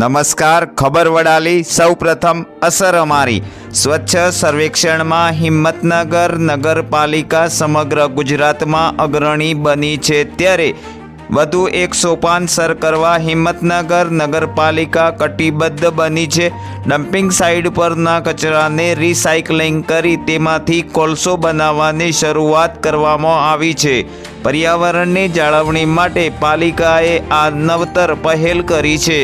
નમસ્કાર, ખબર વડાલી સૌ પ્રથમ અસર અમારી. સ્વચ્છ સર્વેક્ષણમાં હિંમતનગર નગરપાલિકા સમગ્ર ગુજરાતમાં અગ્રણી બની છે ત્યારે વધુ એક સોપાન સર કરવા હિંમતનગર નગરપાલિકા કટિબદ્ધ બની છે. ડમ્પિંગ સાઇડ પરના કચરાને રિસાયકલિંગ કરી તેમાંથી કોલસો બનાવવાની શરૂઆત કરવામાં આવી છે. પર્યાવરણની જાળવણી માટે પાલિકાએ આ નવતર પહેલ કરી છે.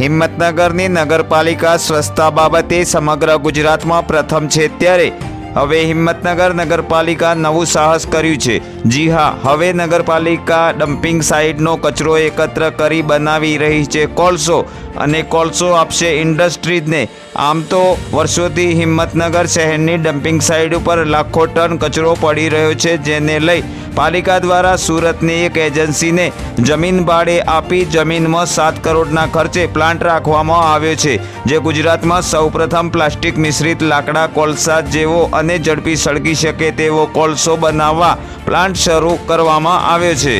હિંમતનગરની નગરપાલિકા સ્વચ્છતા બાબતે સમગ્ર ગુજરાતમાં પ્રથમ છે ત્યારે. હવે હિંમતનગર નગરપાલિકા નવું સાહસ કર્યું છે. જી હા, હવે નગરપાલિકા ડમ્પિંગ સાઇટનો કચરો એકત્ર કરી બનાવી રહી છે. કોલસો અને કોલસો આપશે ઇન્ડસ્ટ્રીઝને. આમ તો વર્ષોથી હિંમતનગર શહેરની ડમ્પિંગ સાઇટ ઉપર લાખો ટન કચરો પડી રહ્યો છે, જેને લઈ પાલિકા દ્વારા સુરતની એક એજન્સીને જમીન ભાડે આપી જમીનમાં સાત કરોડના ખર્ચે પ્લાન્ટ રાખવામાં આવ્યો છે, જે ગુજરાતમાં સૌપ્રથમ પ્લાસ્ટિક મિશ્રિત લાકડા, કોલસા જેવો અને ઝડપી સળગી શકે તેવો કોલસો બનાવવા પ્લાન્ટ શરૂ કરવામાં આવ્યો છે.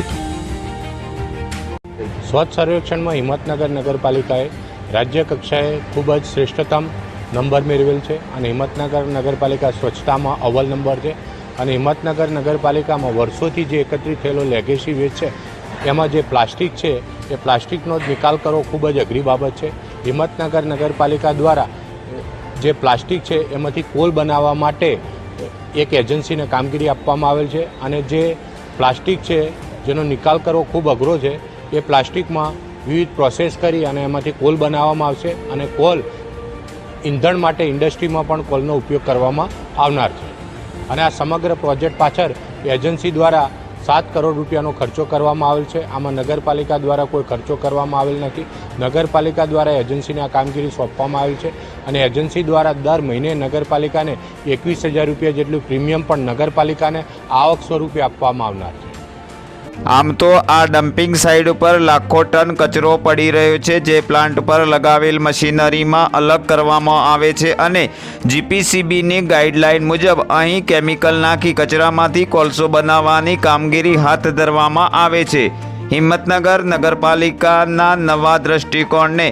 સ્વચ્છ સર્વેક્ષણમાં હિંમતનગર નગરપાલિકાએ રાજ્ય કક્ષાએ ખૂબ જ શ્રેષ્ઠતમ નંબર મેળવેલ છે અને હિંમતનગર નગરપાલિકા સ્વચ્છતામાં અવ્વલ નંબર છે અને હિંમતનગર નગરપાલિકામાં વર્ષોથી જે એકત્રિત થયેલો લેગેસી વેસ્ટ છે, એમાં જે પ્લાસ્ટિક છે, એ પ્લાસ્ટિકનો જ નિકાલ કરવો ખૂબ જ અઘરી બાબત છે. હિંમતનગર નગરપાલિકા દ્વારા જે પ્લાસ્ટિક છે, એમાંથી કોલ બનાવવા માટે એક એજન્સીને કામગીરી આપવામાં આવેલ છે અને જે પ્લાસ્ટિક છે, જેનો નિકાલ કરવો ખૂબ અઘરો છે એ પ્લાસ્ટિકમાં વિવિધ પ્રોસેસ કરી અને એમાંથી કોલ બનાવવામાં આવશે અને કોલ ઈંધણ માટે ઇન્ડસ્ટ્રીમાં પણ કોલનો ઉપયોગ કરવામાં આવનાર છે. અને આ સમગ્ર પ્રોજેક્ટ પાછળ એજન્સી દ્વારા સાત કરોડ રૂપિયાનો ખર્ચો કરવામાં આવેલ છે. આમાં નગરપાલિકા દ્વારા કોઈ ખર્ચો કરવામાં આવેલ નથી. નગરપાલિકા દ્વારા એજન્સીને આ કામગીરી સોંપવામાં આવી છે અને એજન્સી દ્વારા દર મહિને નગરપાલિકાને એકવીસ હજાર રૂપિયા જેટલું પ્રીમિયમ પણ નગરપાલિકાને આવક સ્વરૂપે આપવામાં આવનાર છે. આમ તો આ ડમ્પિંગ સાઇટ ઉપર લાખો ટન કચરો પડી રહ્યો છે, જે પ્લાન્ટ પર લગાવેલ મશીનરીમાં અલગ કરવામાં આવે છે અને જીપીસીબીની ગાઈડલાઇન મુજબ અહીં કેમિકલ નાખી કચરામાંથી કોલસો બનાવવાની કામગીરી હાથ ધરવામાં આવે છે. હિંમતનગર નગરપાલિકાના નવા દ્રષ્ટિકોણને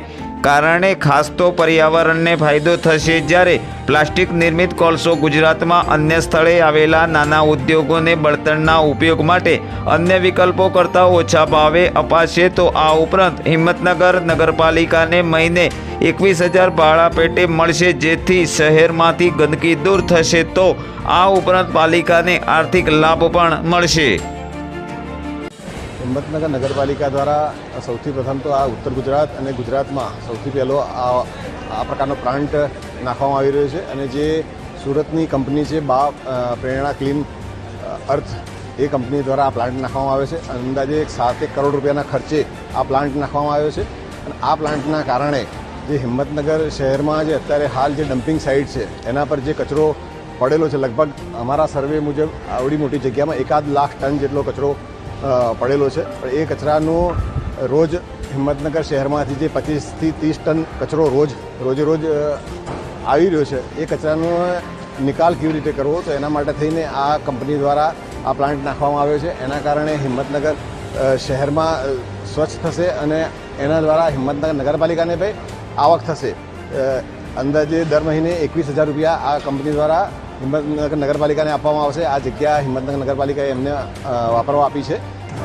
કારણે ખાસ તો પર્યાવરણને ફાયદો થશે જ્યારે પ્લાસ્ટિક નિર્મિત કોલસો ગુજરાતમાં અન્ય સ્થળે આવેલા નાના ઉદ્યોગોને બળતણના ઉપયોગ માટે અન્ય વિકલ્પો કરતાં ઓછા ભાવે અપાશે તો આ ઉપરાંત હિંમતનગર નગરપાલિકાને મહિને એકવીસ હજાર ભાડા પેટે મળશે જેથી શહેરમાંથી ગંદકી દૂર થશે તો આ ઉપરાંત પાલિકાને આર્થિક લાભ પણ મળશે. હિંમતનગર નગરપાલિકા દ્વારા સૌથી પ્રથમ તો આ ઉત્તર ગુજરાત અને ગુજરાતમાં સૌથી પહેલો આ આ પ્રકારનો પ્લાન્ટ નાખવામાં આવી રહ્યો છે અને જે સુરતની કંપની છે બા પ્રેરણા ક્લીન અર્થ, એ કંપની દ્વારા આ પ્લાન્ટ નાખવામાં આવે છે. અંદાજે એક સાતેક કરોડ રૂપિયાના ખર્ચે આ પ્લાન્ટ નાખવામાં આવ્યો છે. અને આ પ્લાન્ટના કારણે જે હિંમતનગર શહેરમાં જે અત્યારે હાલ જે ડમ્પિંગ સાઇટ છે, એના પર જે કચરો પડેલો છે, લગભગ અમારા સર્વે મુજબ આવડી મોટી જગ્યામાં એકાદ લાખ ટન જેટલો કચરો પડેલો છે. પણ એ કચરાનો રોજ હિંમતનગર શહેરમાંથી જે પચીસથી ત્રીસ ટન કચરો રોજ, રોજે રોજ આવી રહ્યો છે. એ કચરાનો નિકાલ કેવી રીતે કરવો? તો એના માટે થઈને આ કંપની દ્વારા આ પ્લાન્ટ નાખવામાં આવ્યો છે. એના કારણે હિંમતનગર શહેરમાં સ્વચ્છ થશે અને એના દ્વારા હિંમતનગર નગરપાલિકાને પણ આવક થશે. અંદાજે દર મહિને એકવીસ હજાર રૂપિયા આ કંપની દ્વારા હિંમતનગર નગરપાલિકાને આપવામાં આવશે. આ જગ્યા હિંમતનગર નગરપાલિકાએ એમને વાપરવા આપી છે.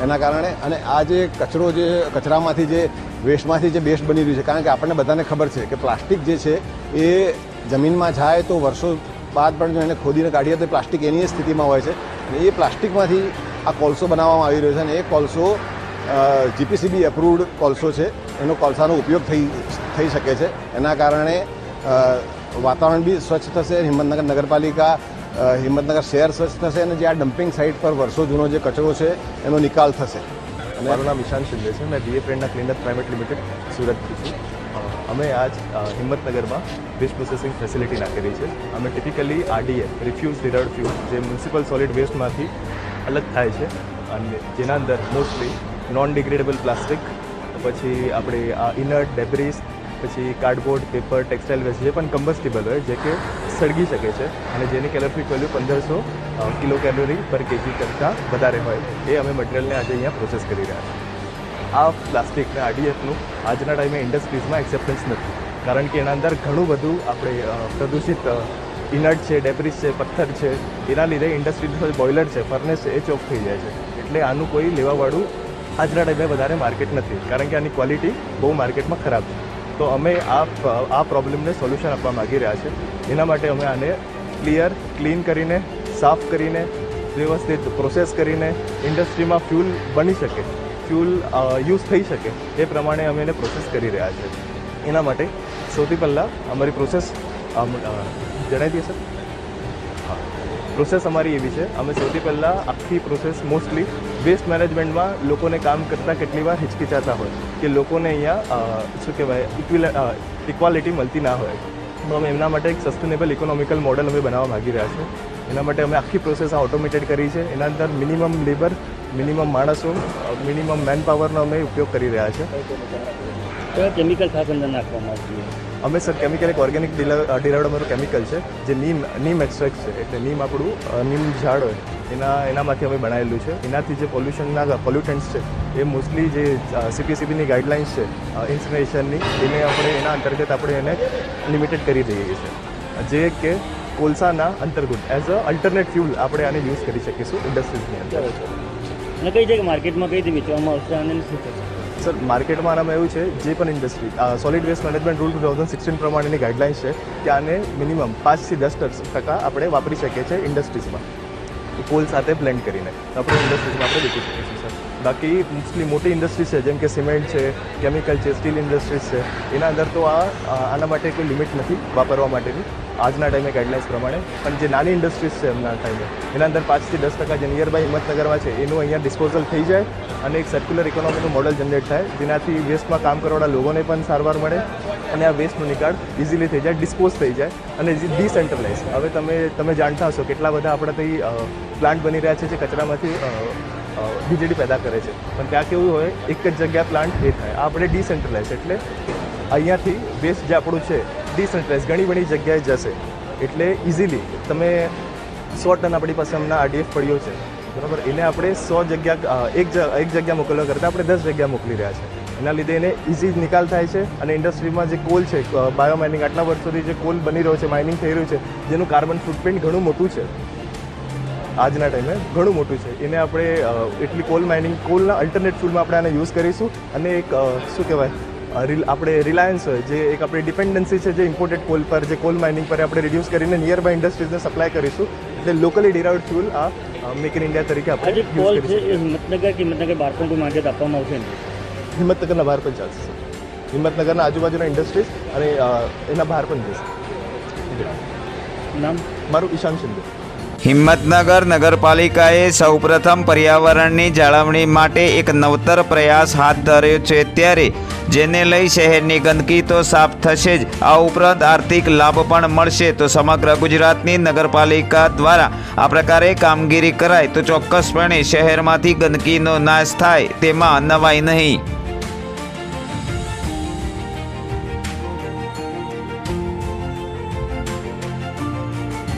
એના કારણે અને આ જે કચરો જે, કચરામાંથી જે વેસ્ટમાંથી જે બેસ્ટ બની રહ્યું છે, કારણ કે આપણને બધાને ખબર છે કે પ્લાસ્ટિક જે છે એ જમીનમાં જાય તો વર્ષો બાદ પણ જો એને ખોદીને કાઢીએ તો પ્લાસ્ટિક એની સ્થિતિમાં હોય છે. અને એ પ્લાસ્ટિકમાંથી આ કોલસો બનાવવામાં આવી રહ્યો છે અને એ કોલસો જીપીસીબી એપ્રુવડ કોલસો છે. એનો કોલસાનો ઉપયોગ થઈ થઈ શકે છે. એના કારણે વાતાવરણ બી સ્વચ્છ થશે, હિંમતનગર નગરપાલિકા હિંમતનગર શહેર સ્વચ્છ થશે અને જે આ ડમ્પિંગ સાઇટ પર વર્ષો જૂનો જે કચરો છે, એનો નિકાલ થશે. અને મારું નામ ઈશાન શિંદે છે. મેં બીએ પ્રેરણા ક્લીનઅપ પ્રાઇવેટ લિમિટેડ સુરતથી છું. અમે આજ હિંમતનગરમાં વેસ્ટ પ્રોસેસિંગ ફેસિલિટી નાખેલી છે. અમે typically RDA refuse derived fuel જે મ્યુનિસિપલ સોલિડ વેસ્ટમાંથી અલગ થાય છે અને જેના અંદર મોસ્ટલી નોન ડિગ્રેડેબલ પ્લાસ્ટિક પછી આપણે આ ઇનર્ટ ડેબ્રીસ પછી કાર્ડબોર્ડ, પેપર, ટેક્સટાઇલ વેસ્ટ જે પણ કમ્બસ્ટેબલ હોય, જે કે સળગી શકે છે અને જેની કેલોરીફિક વેલ્યુ પંદરસો કિલો કેલોરી પર કેજી કરતાં વધારે હોય. એ અમે મટીરિયલને આજે અહીંયા પ્રોસેસ કરી રહ્યા છીએ. આ પ્લાસ્ટિકને આરડીએફનું આજના ટાઈમે ઇન્ડસ્ટ્રીઝમાં એક્સેપ્ટન્સ નથી. કારણ કે એના અંદર ઘણું બધું આપણે પ્રદૂષિત ઇનર્ટ છે ડેબ્રિસ છે, પથ્થર છે, એના લીધે ઇન્ડસ્ટ્રી બોઇલર છે ફર્નેસ એ ચોક થઈ જાય છે. એટલે આનું કોઈ લેવાવાળું આજના ટાઈમે વધારે માર્કેટ નથી. કારણ કે આની ક્વોલિટી બહુ માર્કેટમાં ખરાબ છે. તો અમે આ આ પ્રોબ્લેમને સોલ્યુશન આપવા માગી રહ્યા છે. એના માટે અમે આને ક્લિયર, ક્લીન કરીને, સાફ કરીને, વ્યવસ્થિત પ્રોસેસ કરીને ઇન્ડસ્ટ્રીમાં ફ્યુલ બની શકે, ફ્યુલ યુઝ થઈ શકે એ પ્રમાણે અમે એને પ્રોસેસ કરી રહ્યા છે. એના માટે સૌથી પહેલાં અમારી પ્રોસેસ જણાવી દઈએ સર? હા. પ્રોસેસ અમારી એવી છે. અમે સૌથી પહેલાં આખી પ્રોસેસ મોસ્ટલી વેસ્ટ મેનેજમેન્ટમાં લોકોને કામ કરતાં કેટલી વાર હિચકિચાતા હોય. કે લોકોને અહીંયા શું કહેવાય ઇક્વિલ ઇક્વાલિટી મળતી ના હોય. તો અમે એમના માટે એક સસ્ટેનેબલ ઇકોનોમિકલ મોડલ અમે બનાવવા માગી રહ્યા છે એના માટે અમે આખી પ્રોસેસ ઓટોમેટેડ કરી છે. એના અંદર મિનિમમ લેબર મિનિમમ માણસો મિનિમમ મેન પાવરનો અમે ઉપયોગ કરી રહ્યા છે કેમિકલ ખાસ અંદર નાખવામાં આવશે અમે સર કેમિકલ એક ઓર્ગેનિક ડિરાવડ અમારું કેમિકલ છે, જે નીમ નીમ એક્સ્ટ્રેક્ટ છે. એટલે નીમ આપણું નીમ ઝાડ હોય, એના, એનામાંથી અમે બનાવેલું છે. એનાથી જે પોલ્યુશનના પોલ્યુટન્ટ્સ છે, એ મોસ્ટલી જે સીપીસીબીની ગાઈડલાઇન્સ છે ઇન્સ્ટિનેશનની એને આપણે એના અંતર્ગત આપણે એને લિમિટેડ કરી દઈએ છીએ. જે કે કોલસાના અંતર્ગત એઝ અ અલ્ટરનેટ ફ્યુલ આપણે આને યુઝ કરી શકીશું ઇન્ડસ્ટ્રીઝની અંદર. અને કઈ કે માર્કેટમાં કઈ રીતે વેચવામાં આવશે અને શું થશે સર, માર્કેટમાં આનામાં એવું છે, જે પણ industry solid waste management rule two thousand sixteen પ્રમાણેની ગાઈડલાઇન્સ છે, કે આને મિનિમમ પાંચથી દસ ટકા આપણે વાપરી શકીએ છીએ ઇન્ડસ્ટ્રીઝમાં કોલ સાથે બ્લેન્ડ કરીને. આપણે ઇન્ડસ્ટ્રીઝમાં આપણે વેચી છીએ, સર. બાકી મોસ્ટલી મોટી ઇન્ડસ્ટ્રી છે, જેમ કે સિમેન્ટ છે કેમિકલ છે સ્ટીલ ઇન્ડસ્ટ્રીઝ છે, એના અંદર તો આ- આના માટે કોઈ લિમિટ નથી વાપરવા માટેની. આજના ટાઈમે ગાઈડલાઇન્સ પ્રમાણે. પણ જે નાની ઇન્ડસ્ટ્રીઝ છે એમના ટાઈમે. એના અંદર પાંચથી દસ ટકા જે નિયર બાય હિંમતનગરમાં છે, એનું અહીંયા ડિસ્પોઝલ થઈ જાય અને એક સર્ક્યુલર ઇકોનોમીનું મોડલ જનરેટ થાય, જેનાથી વેસ્ટમાં કામ કરવાવાળા લોકોને પણ સારવાર મળે અને આ વેસ્ટનો નિકાળ ઇઝીલી થઈ જાય ડિસ્પોઝ થઈ જાય અને ડિસેન્ટ્રલાઇઝ હવે તમે તમે જાણતા હશો કેટલા બધા આપણા ત્યાં પ્લાન્ટ બની રહ્યા છે જે કચરામાંથી વીજળી પેદા કરે છે. પણ ત્યાં કેવું હોય, એક જ જગ્યા પ્લાન્ટ એ થાય. આપણે ડિસેન્ટ્રલાઇઝ એટલે અહીંયાથી વેસ્ટ જે આપણું છે ડિસેન્ટ્રલાઇઝ ઘણી બધી જગ્યાએ જશે. એટલે ઇઝીલી તમે સો ટન આપણી પાસે હમણાં આરડીએફ પડ્યો છે. બરાબર? એને આપણે સો જગ્યા એક એક જગ્યા મોકલવા કરતાં આપણે દસ જગ્યા મોકલી રહ્યા છે. એના લીધે એને ઇઝી નિકાલ થાય છે અને ઇન્ડસ્ટ્રીમાં જે કોલ છે બાયોમાઇનિંગ આટલા વર્ષોથી જે કોલ બની રહ્યો છે માઇનિંગ થઈ રહ્યું છે, જેનું કાર્બન ફૂટપ્રિન્ટ ઘણું મોટું છે. આજના ટાઈમે ઘણું મોટું છે. એને આપણે એટલી કોલ માઇનિંગ કોલના અલ્ટરનેટ ફૂડમાં આપણે આને યુઝ કરીશું અને એક શું કહેવાય? આપણે રિલાયન્સ હોય જે એક આપણી ડિપેન્ડન્સી છે જે ઇમ્પોર્ટેડ કોલ પર જે કોલ માઇનિંગ પર આપણે રિડ્યુસ કરીને નિયર બાય ઇન્ડસ્ટ્રીઝને સપ્લાય કરીશું. એટલે લોકલી ડિરાઇવડ ફ્યુલ આ મેક ઇન ઇન્ડિયા તરીકે આપણે કોલ છે એ હિંમતનગર કે હિંમતનગર બહાર પણ કોઈ માર્કેટ આપવામાં આવશે હિંમતનગરના બહાર પણ ચાલશે હિંમતનગરના આજુબાજુના ઇન્ડસ્ટ્રીઝ અને એના બહાર પણ જશે. નામ? મારું ઈશાન શિંદે. હિંમતનગર નગરપાલિકાએ સૌપ્રથમ પર્યાવરણની જાળવણી માટે એક નવતર પ્રયાસ હાથ ધર્યો છે. ત્યારે જેને લઈ શહેરની ગંદકી તો સાફ થશે જ. આ ઉપરાંત આર્થિક લાભ પણ મળશે. તો સમગ્ર ગુજરાતની નગરપાલિકા દ્વારા આ પ્રકારે કામગીરી કરાય તો ચોક્કસપણે શહેરમાંથી ગંદકીનો નાશ થાય તેમાં નવાઈ નહીં.